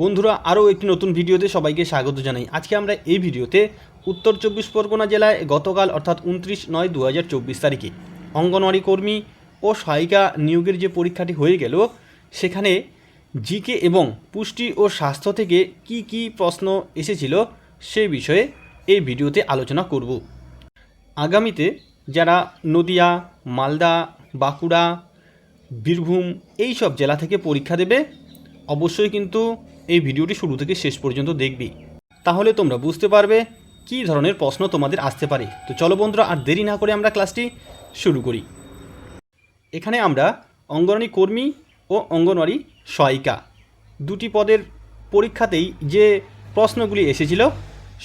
বন্ধুরা, আরও একটি নতুন ভিডিওতে সবাইকে স্বাগত জানাই। আজকে আমরা এই ভিডিওতে উত্তর চব্বিশ পরগনা জেলায় গতকাল অর্থাৎ উনত্রিশ নয় দু তারিখে অঙ্গনওয়াড়ি কর্মী ও সহায়িকা নিয়োগের যে পরীক্ষাটি হয়ে গেল, সেখানে জিকে এবং পুষ্টি ও স্বাস্থ্য থেকে কি কি প্রশ্ন এসেছিল সে বিষয়ে এই ভিডিওতে আলোচনা করব। আগামীতে যারা নদিয়া, মালদা, বাঁকুড়া, বীরভূম এই সব জেলা থেকে পরীক্ষা দেবে, অবশ্যই কিন্তু এই ভিডিওটি শুরু থেকে শেষ পর্যন্ত দেখবি। তাহলে তোমরা বুঝতে পারবে কী ধরনের প্রশ্ন তোমাদের আসতে পারে। তো চলো বন্ধুরা, আর দেরি না করে আমরা ক্লাসটি শুরু করি। এখানে আমরা অঙ্গনওয়াড়ি কর্মী ও অঙ্গনওয়াড়ি সহায়িকা দুটি পদের পরীক্ষাতেই যে প্রশ্নগুলি এসেছিল,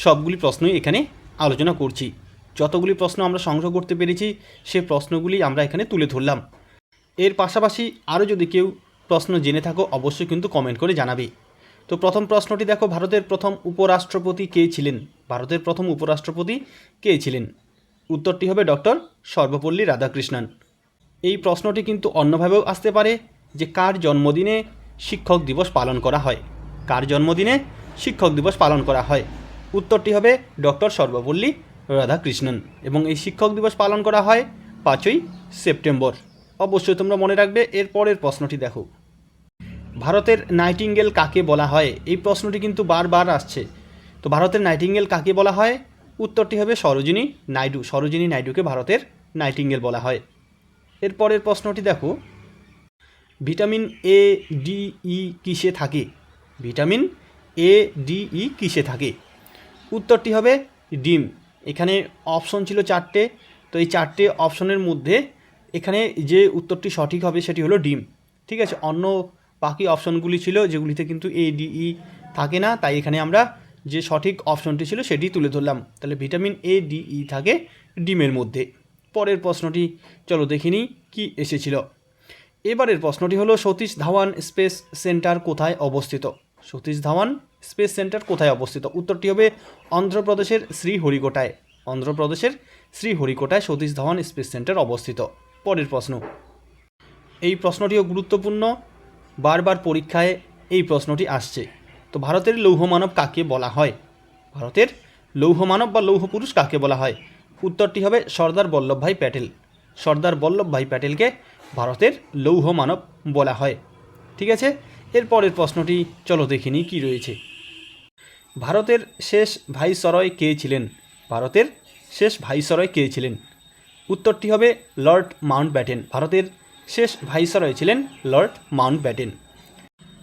সবগুলি প্রশ্নই এখানে আলোচনা করছি। যতগুলি প্রশ্ন আমরা সংগ্রহ করতে পেরেছি, সে প্রশ্নগুলি আমরা এখানে তুলে ধরলাম। এর পাশাপাশি আরও যদি কেউ প্রশ্ন জেনে থাকো, অবশ্যই কিন্তু কমেন্ট করে জানাবে। তো প্রথম প্রশ্নটি দেখো, ভারতের প্রথম উপরাষ্ট্রপতি কে ছিলেন? ভারতের প্রথম উপরাষ্ট্রপতি কে ছিলেন? উত্তরটি হবে ডক্টর সর্বপল্লী রাধাকৃষ্ণন। এই প্রশ্নটি কিন্তু অন্যভাবেও আসতে পারে যে কার জন্মদিনে শিক্ষক দিবস পালন করা হয়? কার জন্মদিনে শিক্ষক দিবস পালন করা হয়? উত্তরটি হবে ডক্টর সর্বপল্লী রাধাকৃষ্ণন। এবং এই শিক্ষক দিবস পালন করা হয় পাঁচই সেপ্টেম্বর। অবশ্যই তোমরা মনে রাখবে, এর পরের প্রশ্নটি দেখো। ভারতের নাইটিঙ্গেল কাকে বলা হয়? এই প্রশ্নটি কিন্তু বারবার আসছে। তো ভারতের নাইটিঙ্গেল কাকে বলা হয়? উত্তরটি হবে সরোজিনী নাইডু। সরোজিনী নাইডুকে ভারতের নাইটিঙ্গেল বলা হয়। এরপরের প্রশ্নটি দেখো। ভিটামিন এ ডি ই কিসে থাকে? ভিটামিন এ ডি ই কিসে থাকে? উত্তরটি হবে ডিম। এখানে অপশন ছিল চারটে। তো এই চারটে অপশনের মধ্যে এখানে যে উত্তরটি সঠিক হবে সেটি হলো ডিম। ঠিক আছে? অন্য বাকি অপশনগুলি ছিল, যেগুলিতে কিন্তু এ ডি ই থাকে না। তাই এখানে আমরা যে সঠিক অপশনটি ছিল সেটি তুলে ধরলাম। তাহলে ভিটামিন এ ডি ই থাকে ডিমের মধ্যে। পরের প্রশ্নটি, চলো দেখিনি কি এসেছিল। এবারের প্রশ্নটি হলো, সতীশ ধাওয়ান স্পেস সেন্টার কোথায় অবস্থিত? সতীশ ধাওয়ান স্পেস সেন্টার কোথায় অবস্থিত? উত্তরটি হবে অন্ধ্রপ্রদেশের শ্রীহরিকোটায়। অন্ধ্রপ্রদেশের শ্রীহরিকোটায় সতীশ ধাওয়ান স্পেস সেন্টার অবস্থিত। পরের প্রশ্ন, এই প্রশ্নটিও গুরুত্বপূর্ণ। বারবার পরীক্ষায় এই প্রশ্নটি আসছে। তো ভারতের লৌহ মানব কাকে বলা হয়? ভারতের লৌহ মানব বা লৌহ পুরুষ কাকে বলা হয়? উত্তরটি হবে সর্দার বল্লভভাই প্যাটেল। সর্দার বল্লভভাই প্যাটেলকে ভারতের লৌহ মানব বলা হয়। ঠিক আছে? এরপরের প্রশ্নটি, চলো দেখিনি কি রয়েছে। ভারতের শেষ ভাইসরয় কে ছিলেন? ভারতের শেষ ভাইসরয় কে ছিলেন? উত্তরটি হবে লর্ড মাউন্ট ব্যাটেন ভারতের শেষ ভাইসরয় ছিলেন Lord Mountbatten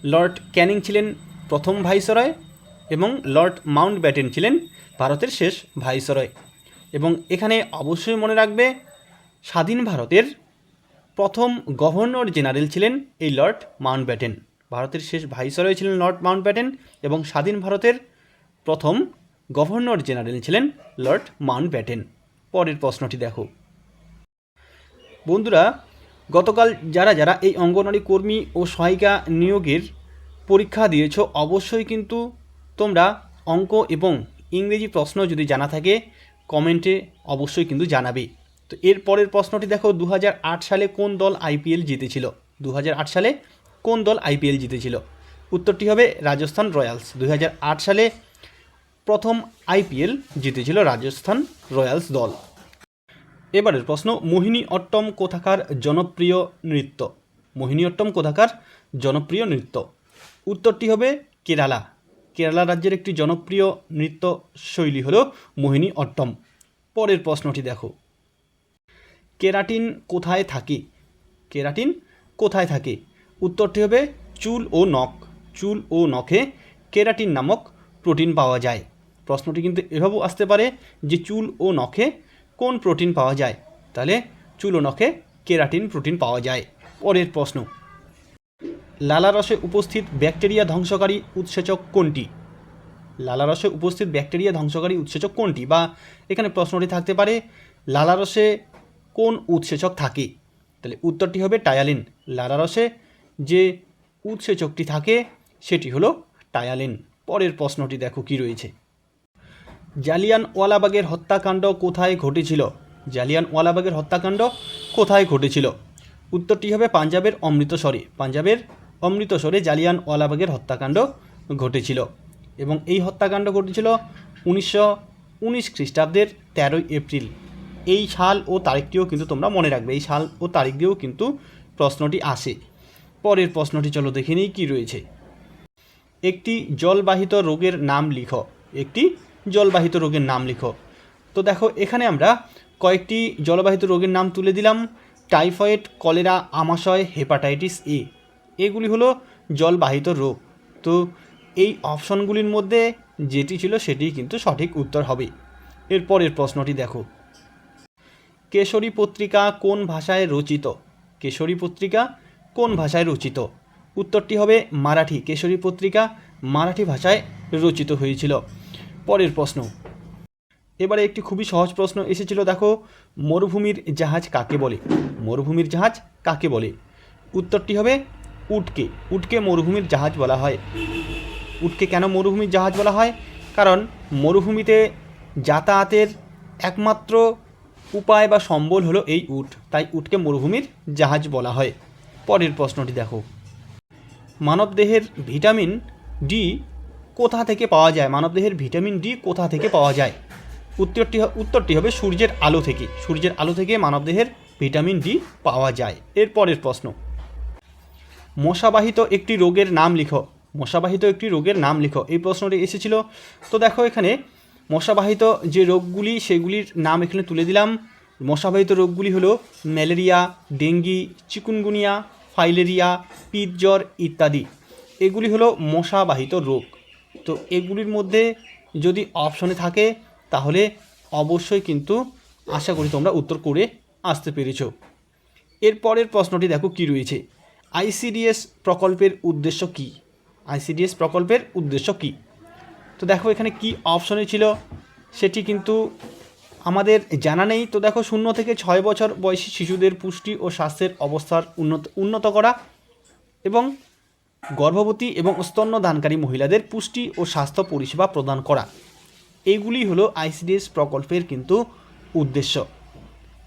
Lord Canning ছিলেন প্রথম ভাইসরয় এবং লর্ড মাউন্ট ব্যাটেন ছিলেন ভারতের শেষ ভাইসরয়। এবং এখানে অবশ্যই মনে রাখবে, স্বাধীন ভারতের প্রথম গভর্নর জেনারেল ছিলেন এই লর্ড মাউন্ট ব্যাটেন ভারতের শেষ ভাইসরয় ছিলেন লর্ড মাউন্ট ব্যাটেন এবং স্বাধীন ভারতের প্রথম গভর্নর জেনারেল ছিলেন লর্ড মাউন্ট ব্যাটেন পরের প্রশ্নটি দেখো। বন্ধুরা গতকাল যারা যারা এই অঙ্গনওয়াড়ি কর্মী ও সহায়িকা নিয়োগের পরীক্ষা দিয়েছ, অবশ্যই কিন্তু তোমরা অঙ্ক এবং ইংরেজি প্রশ্ন যদি জানা থাকে, কমেন্টে অবশ্যই কিন্তু জানাবে। তো এর পরের প্রশ্নটি দেখো দু হাজার আট সালে কোন দল আইপিএল জিতেছিল? দু হাজার আট সালে কোন দল আইপিএল জিতেছিল? উত্তরটি হবে রাজস্থান রয়্যালস। দু হাজার আট সালে প্রথম আইপিএল জিতেছিল রাজস্থান রয়্যালস দল। এবারের প্রশ্ন, মোহিনী অট্টম কোথাকার জনপ্রিয় নৃত্য? মোহিনী অট্টম কোথাকার জনপ্রিয় নৃত্য? উত্তরটি হবে কেরালা। কেরালা রাজ্যের একটি জনপ্রিয় নৃত্য শৈলী হল মোহিনী অট্টম। পরের প্রশ্নটি দেখো। কেরাটিন কোথায় থাকে? কেরাটিন কোথায় থাকে? উত্তরটি হবে চুল ও নখ। চুল ও নখে কেরাটিন নামক প্রোটিন পাওয়া যায়। প্রশ্নটি কিন্তু এভাবেও আসতে পারে যে চুল ও নখে কোন প্রোটিন পাওয়া যায়? তাহলে চুল নখে কেরাটিন প্রোটিন পাওয়া যায়। পরের প্রশ্ন। লালারসে উপস্থিত ব্যাকটেরিয়া ধ্বংসকারী উৎসেচক কোনটি? লালারসে উপস্থিত ব্যাকটেরিয়া ধ্বংসকারী উৎসেচক কোনটি? বা এখানে প্রশ্নটি থাকতে পারে, লালারসে কোন উৎসেচক থাকে? তাহলে উত্তরটি হবে টায়ালিন। লালারসে যে উৎসেচকটি থাকে, সেটি হলো টায়ালিন। পরের প্রশ্নটি দেখো কি রয়েছে। জালিয়ান ওয়ালাবাগের হত্যাকাণ্ড কোথায় ঘটেছিল? জালিয়ান ওয়ালাবাগের হত্যাকাণ্ড কোথায় ঘটেছিল? উত্তরটি হবে পাঞ্জাবের অমৃতসরে। পাঞ্জাবের অমৃতসরে জালিয়ান ওয়ালাবাগের হত্যাকাণ্ড ঘটেছিল এবং এই হত্যাকাণ্ড ঘটেছিল উনিশশো উনিশ খ্রিস্টাব্দের তেরোই এপ্রিল। এই সাল ও তারিখটিও কিন্তু তোমরা মনে রাখবে, এই সাল ও তারিখ দিয়েও কিন্তু প্রশ্নটি আসে। পরের প্রশ্নটি চলো দেখে নিই কী রয়েছে। একটি জলবাহিত রোগের নাম লিখ। একটি জলবাহিত রোগের নাম লিখো। তো দেখো, এখানে আমরা কয়েকটি জলবাহিত রোগের নাম তুলে দিলাম। টাইফয়েড, কলেরা, আমাশয়, হেপাটাইটিস এ। এগুলি হলো জলবাহিত রোগ। তো এই অপশনগুলির মধ্যে যেটি ছিল সেটি কিন্তু সঠিক উত্তর হবে। এরপরের প্রশ্নটি দেখো। কেশরী পত্রিকা কোন ভাষায় রচিত? কেশরী পত্রিকা কোন ভাষায় রচিত? উত্তরটি হবে মারাঠি। কেশরী পত্রিকা মারাঠি ভাষায় রচিত হয়েছিল। পরের প্রশ্ন। এবারে একটি খুবই সহজ প্রশ্ন এসেছিল, দেখো, মরুভূমির জাহাজ কাকে বলে? মরুভূমির জাহাজ কাকে বলে? উত্তরটি হবে উটকে। উটকে মরুভূমির জাহাজ বলা হয়। উটকে কেন মরুভূমির জাহাজ বলা হয়? কারণ মরুভূমিতে যাতায়াতের একমাত্র উপায় বা সম্বল হলো এই উট। তাই উটকে মরুভূমির জাহাজ বলা হয়। পরের প্রশ্নটি দেখো। মানবদেহের ভিটামিন ডি কোথা থেকে পাওয়া যায়? মানবদেহের ভিটামিন ডি কোথা থেকে পাওয়া যায়? উত্তরটি উত্তরটি হবে সূর্যের আলো থেকে। সূর্যের আলো থেকে মানবদেহের ভিটামিন ডি পাওয়া যায়। এর পরের প্রশ্ন। মশাবাহিত একটি রোগের নাম লিখো। মশাবাহিত একটি রোগের নাম লিখো। এই প্রশ্নটি এসেছিল। তো দেখো এখানে, মশাবাহিত যে রোগগুলি, সেগুলির নাম এখানে তুলে দিলাম। মশাবাহিত রোগগুলি হলো ম্যালেরিয়া, ডেঙ্গি, চিকুনগুনিয়া, ফাইলেরিয়া পিত জ্বর ইত্যাদি। এগুলি হলো মশাবাহিত রোগ। তো এগুলির মধ্যে যদি অপশনে থাকে, তাহলে অবশ্যই কিন্তু আশা করি তোমরা উত্তর করে আসতে পেরেছ। এরপরের প্রশ্নটি দেখো কি রয়েছে। আইসিডিএস প্রকল্পের উদ্দেশ্য কি? আইসিডিএস প্রকল্পের উদ্দেশ্য কি? তো দেখো এখানে কি অপশনে ছিল, সেটি কিন্তু আমাদের জানা নেই। তো দেখো শূন্য থেকে ছয় বছর বয়সী শিশুদের পুষ্টি ও স্বাস্থ্যের অবস্থার উন্নত উন্নত করা এবং গর্ভবতী এবং স্তন্যদানকারী মহিলাদের পুষ্টি ও স্বাস্থ্য পরিষেবা প্রদান করা। এইগুলি হলো আইসিডিএস প্রকল্পের কিন্তু উদ্দেশ্য।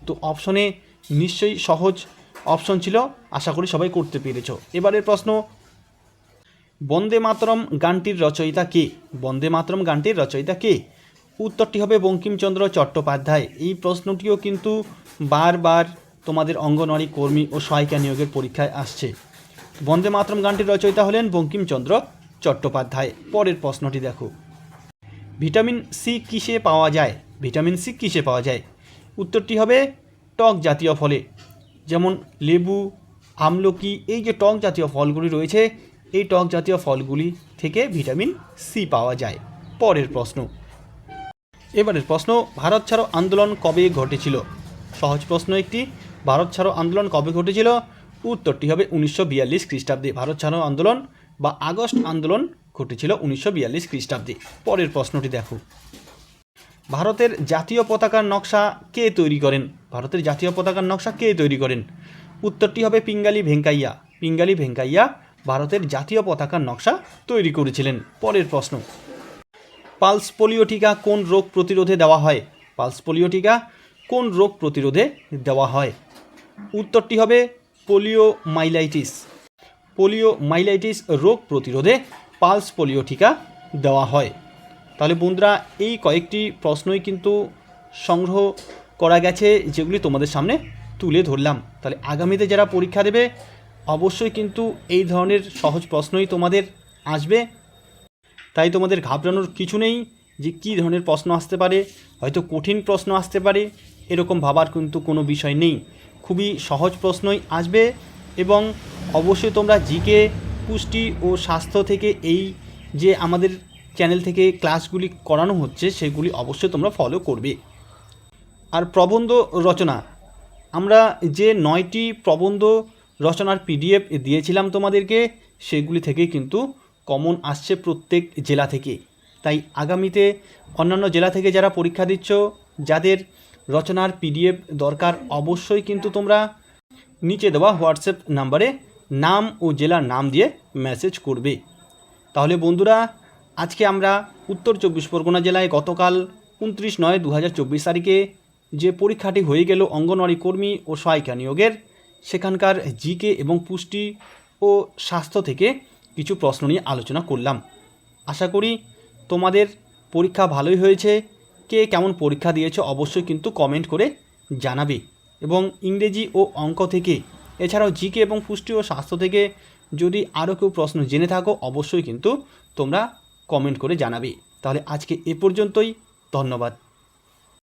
তো অপশনে নিশ্চয়ই সহজ অপশন ছিল, আশা করি সবাই করতে পেরেছ। এবারের প্রশ্ন, বন্দে মাতরম গানটির রচয়িতা কে? বন্দে মাতরম গানটির রচয়িতা কে? উত্তরটি হবে বঙ্কিমচন্দ্র চট্টোপাধ্যায়। এই প্রশ্নটিও কিন্তু বারবার তোমাদের অঙ্গনওয়াড়ি কর্মী ও সহায়িকা নিয়োগের পরীক্ষায় আসছে। বন্দে মাতরম গানটির রচয়িতা হলেন বঙ্কিমচন্দ্র চট্টোপাধ্যায়। পরের প্রশ্নটি দেখো। ভিটামিন সি কিসে পাওয়া যায়? ভিটামিন সি কিসে পাওয়া যায়? উত্তরটি হবে টক জাতীয় ফলে। যেমন লেবু, আমলকি, এই যে টক জাতীয় ফলগুলি রয়েছে, এই টক জাতীয় ফলগুলি থেকে ভিটামিন সি পাওয়া যায়। পরের প্রশ্ন। এবারের প্রশ্ন, ভারত ছাড়ো আন্দোলন কবে ঘটেছিল? সহজ প্রশ্ন একটি, ভারত ছাড়ো আন্দোলন কবে ঘটেছিল? উত্তরটি হবে উনিশশো বিয়াল্লিশ খ্রিস্টাব্দে। ভারত ছাড়ো আন্দোলন বা আগস্ট আন্দোলন ঘটেছিল উনিশশো বিয়াল্লিশ খ্রিস্টাব্দে। পরের প্রশ্নটি দেখো। ভারতের জাতীয় পতাকার নকশা কে তৈরি করেন? ভারতের জাতীয় পতাকার নকশা কে তৈরি করেন? উত্তরটি হবে পিঙ্গালি ভেঙ্কাইয়া। পিঙ্গালি ভেঙ্কাইয়া ভারতের জাতীয় পতাকার নকশা তৈরি করেছিলেন। পরের প্রশ্ন। পালস পোলিও টিকা কোন রোগ প্রতিরোধে দেওয়া হয়? পালস পোলিও টিকা কোন রোগ প্রতিরোধে দেওয়া হয়? উত্তরটি হবে পোলিও মাইলাইটিস পোলিও মাইলাইটিস রোগ প্রতিরোধে পালস পোলিও টিকা দেওয়া হয়। তাহলে বন্ধুরা, এই কয়েকটি প্রশ্নই কিন্তু সংগ্রহ করা গেছে, যেগুলি তোমাদের সামনে তুলে ধরলাম। তাহলে আগামীতে যারা পরীক্ষা দেবে, অবশ্যই কিন্তু এই ধরনের সহজ প্রশ্নই তোমাদের আসবে। তাই তোমাদের ঘাবড়ানোর কিছু নেই যে কী ধরনের প্রশ্ন আসতে পারে, হয়তো কঠিন প্রশ্ন আসতে পারে, এরকম ভাবার কিন্তু কোনো বিষয় নেই। খুবই সহজ প্রশ্নই আসবে এবং অবশ্যই তোমরা জিকে, পুষ্টি ও স্বাস্থ্য থেকে এই যে আমাদের চ্যানেল থেকে ক্লাসগুলি করানো হচ্ছে, সেগুলি অবশ্যই তোমরা ফলো করবে। আর প্রবন্ধ রচনা। আমরা যে নয়টি প্রবন্ধ রচনার পিডিএফ দিয়েছিলাম তোমাদেরকে, সেগুলি থেকে কিন্তু কমন আসছে প্রত্যেক জেলা থেকে। তাই আগামীতে অন্যান্য জেলা থেকে যারা পরীক্ষা দিচ্ছ, যাদের রচনার পিডিএফ দরকার অবশ্যই, কিন্তু তোমরা নিচে দেওয়া হোয়াটসঅ্যাপ নাম্বারে নাম ও জেলার নাম দিয়ে মেসেজ করবে। তাহলে বন্ধুরা, আজকে আমরা উত্তর চব্বিশ পরগনা জেলায় গতকাল উনত্রিশ নয় দু তারিখে যে পরীক্ষাটি হয়ে গেল অঙ্গনওয়াড়ি কর্মী ও সহায়িকা নিয়োগের, সেখানকার জিকে এবং পুষ্টি ও স্বাস্থ্য থেকে কিছু প্রশ্ন নিয়ে আলোচনা করলাম। আশা করি তোমাদের পরীক্ষা ভালোই হয়েছে কে কেমন পরীক্ষা দিয়েছে অবশ্যই কিন্তু কমেন্ট করে জানাবে। এবং ইংরেজি ও অঙ্ক থেকে, এছাড়াও জিকে এবং পুষ্টি ও স্বাস্থ্য থেকে যদি আরও কেউ প্রশ্ন জেনে থাকো, অবশ্যই কিন্তু তোমরা কমেন্ট করে জানাবে। তাহলে আজকে এ পর্যন্তই, ধন্যবাদ।